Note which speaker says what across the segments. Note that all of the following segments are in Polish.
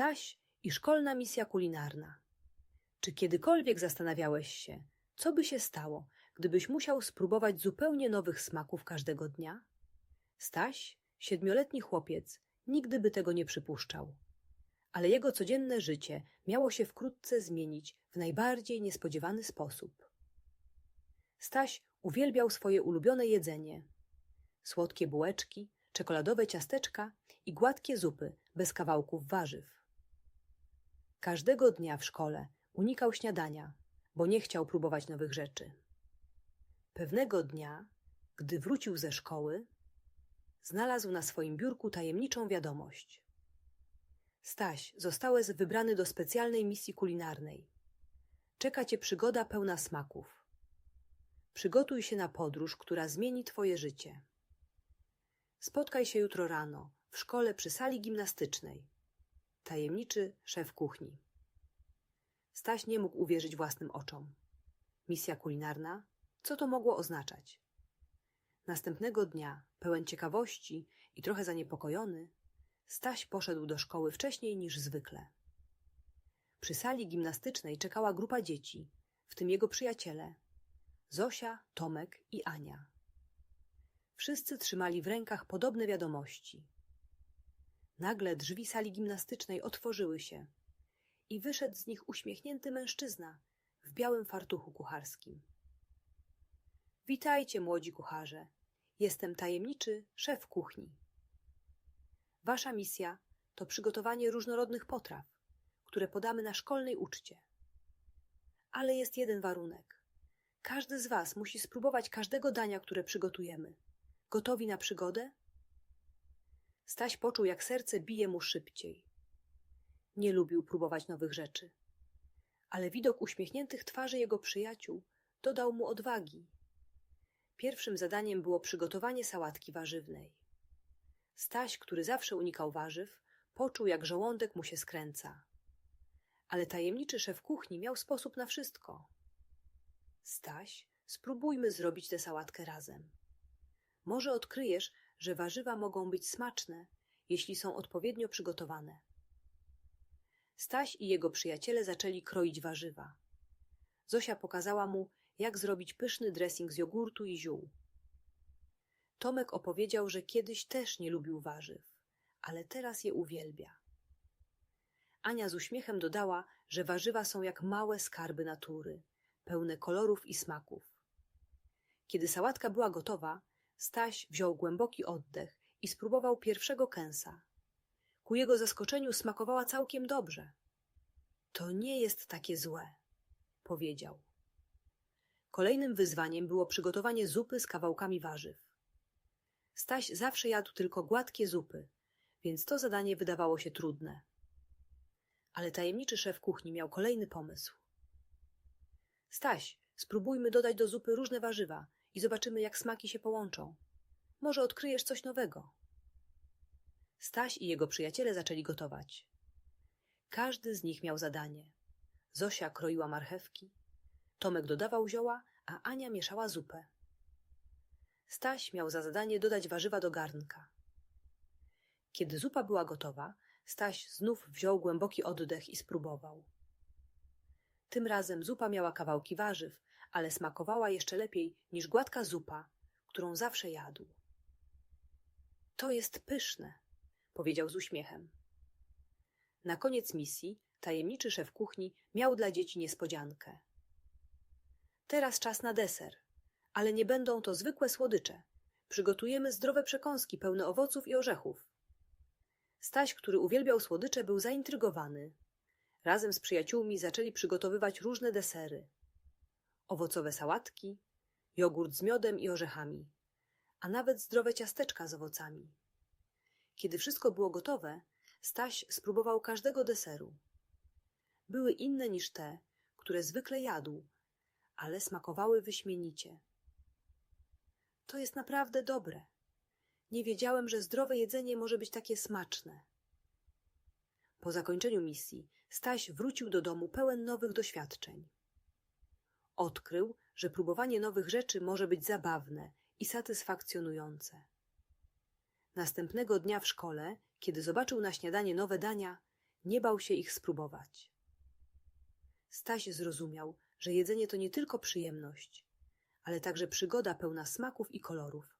Speaker 1: Staś i szkolna misja kulinarna. Czy kiedykolwiek zastanawiałeś się, co by się stało, gdybyś musiał spróbować zupełnie nowych smaków każdego dnia? Staś, siedmioletni chłopiec, nigdy by tego nie przypuszczał. Ale jego codzienne życie miało się wkrótce zmienić w najbardziej niespodziewany sposób. Staś uwielbiał swoje ulubione jedzenie: słodkie bułeczki, czekoladowe ciasteczka i gładkie zupy bez kawałków warzyw. Każdego dnia w szkole unikał śniadania, bo nie chciał próbować nowych rzeczy. Pewnego dnia, gdy wrócił ze szkoły, znalazł na swoim biurku tajemniczą wiadomość. Staś, zostałeś wybrany do specjalnej misji kulinarnej. Czeka cię przygoda pełna smaków. Przygotuj się na podróż, która zmieni twoje życie. Spotkaj się jutro rano w szkole przy sali gimnastycznej. Tajemniczy szef kuchni. Staś nie mógł uwierzyć własnym oczom. Misja kulinarna? Co to mogło oznaczać? Następnego dnia, pełen ciekawości i trochę zaniepokojony, Staś poszedł do szkoły wcześniej niż zwykle. Przy sali gimnastycznej czekała grupa dzieci, w tym jego przyjaciele Zosia, Tomek i Ania. Wszyscy trzymali w rękach podobne wiadomości. Nagle drzwi sali gimnastycznej otworzyły się i wyszedł z nich uśmiechnięty mężczyzna w białym fartuchu kucharskim. Witajcie, młodzi kucharze. Jestem tajemniczy szef kuchni. Wasza misja to przygotowanie różnorodnych potraw, które podamy na szkolnej uczcie. Ale jest jeden warunek. Każdy z Was musi spróbować każdego dania, które przygotujemy. Gotowi na przygodę? Staś poczuł, jak serce bije mu szybciej. Nie lubił próbować nowych rzeczy. Ale widok uśmiechniętych twarzy jego przyjaciół dodał mu odwagi. Pierwszym zadaniem było przygotowanie sałatki warzywnej. Staś, który zawsze unikał warzyw, poczuł, jak żołądek mu się skręca. Ale tajemniczy szef kuchni miał sposób na wszystko. Staś, spróbujmy zrobić tę sałatkę razem. Może odkryjesz, że warzywa mogą być smaczne, jeśli są odpowiednio przygotowane. Staś i jego przyjaciele zaczęli kroić warzywa. Zosia pokazała mu, jak zrobić pyszny dressing z jogurtu i ziół. Tomek opowiedział, że kiedyś też nie lubił warzyw, ale teraz je uwielbia. Ania z uśmiechem dodała, że warzywa są jak małe skarby natury, pełne kolorów i smaków. Kiedy sałatka była gotowa, Staś wziął głęboki oddech i spróbował pierwszego kęsa. Ku jego zaskoczeniu smakowała całkiem dobrze. To nie jest takie złe, powiedział. Kolejnym wyzwaniem było przygotowanie zupy z kawałkami warzyw. Staś zawsze jadł tylko gładkie zupy, więc to zadanie wydawało się trudne. Ale tajemniczy szef kuchni miał kolejny pomysł. Staś, spróbujmy dodać do zupy różne warzywa i zobaczymy, jak smaki się połączą. Może odkryjesz coś nowego. Staś i jego przyjaciele zaczęli gotować. Każdy z nich miał zadanie. Zosia kroiła marchewki, Tomek dodawał zioła, a Ania mieszała zupę. Staś miał za zadanie dodać warzywa do garnka. Kiedy zupa była gotowa, Staś znów wziął głęboki oddech i spróbował. Tym razem zupa miała kawałki warzyw, ale smakowała jeszcze lepiej niż gładka zupa, którą zawsze jadł. To jest pyszne, powiedział z uśmiechem. Na koniec misji tajemniczy szef kuchni miał dla dzieci niespodziankę. Teraz czas na deser, ale nie będą to zwykłe słodycze. Przygotujemy zdrowe przekąski pełne owoców i orzechów. Staś, który uwielbiał słodycze, był zaintrygowany. Razem z przyjaciółmi zaczęli przygotowywać różne desery. Owocowe sałatki, jogurt z miodem i orzechami, a nawet zdrowe ciasteczka z owocami. Kiedy wszystko było gotowe, Staś spróbował każdego deseru. Były inne niż te, które zwykle jadł, ale smakowały wyśmienicie. To jest naprawdę dobre. Nie wiedziałem, że zdrowe jedzenie może być takie smaczne. Po zakończeniu misji Staś wrócił do domu pełen nowych doświadczeń. Odkrył, że próbowanie nowych rzeczy może być zabawne i satysfakcjonujące. Następnego dnia w szkole, kiedy zobaczył na śniadanie nowe dania, nie bał się ich spróbować. Staś zrozumiał, że jedzenie to nie tylko przyjemność, ale także przygoda pełna smaków i kolorów.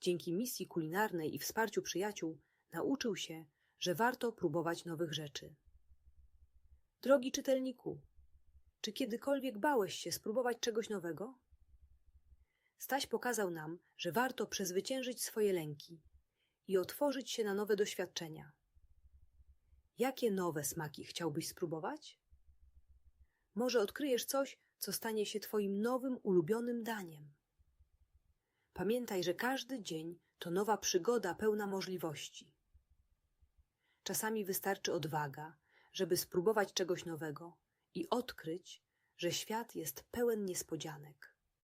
Speaker 1: Dzięki misji kulinarnej i wsparciu przyjaciół nauczył się, że warto próbować nowych rzeczy. Drogi czytelniku, czy kiedykolwiek bałeś się spróbować czegoś nowego? Staś pokazał nam, że warto przezwyciężyć swoje lęki i otworzyć się na nowe doświadczenia. Jakie nowe smaki chciałbyś spróbować? Może odkryjesz coś, co stanie się Twoim nowym, ulubionym daniem. Pamiętaj, że każdy dzień to nowa przygoda pełna możliwości. Czasami wystarczy odwaga, żeby spróbować czegoś nowego i odkryć, że świat jest pełen niespodzianek.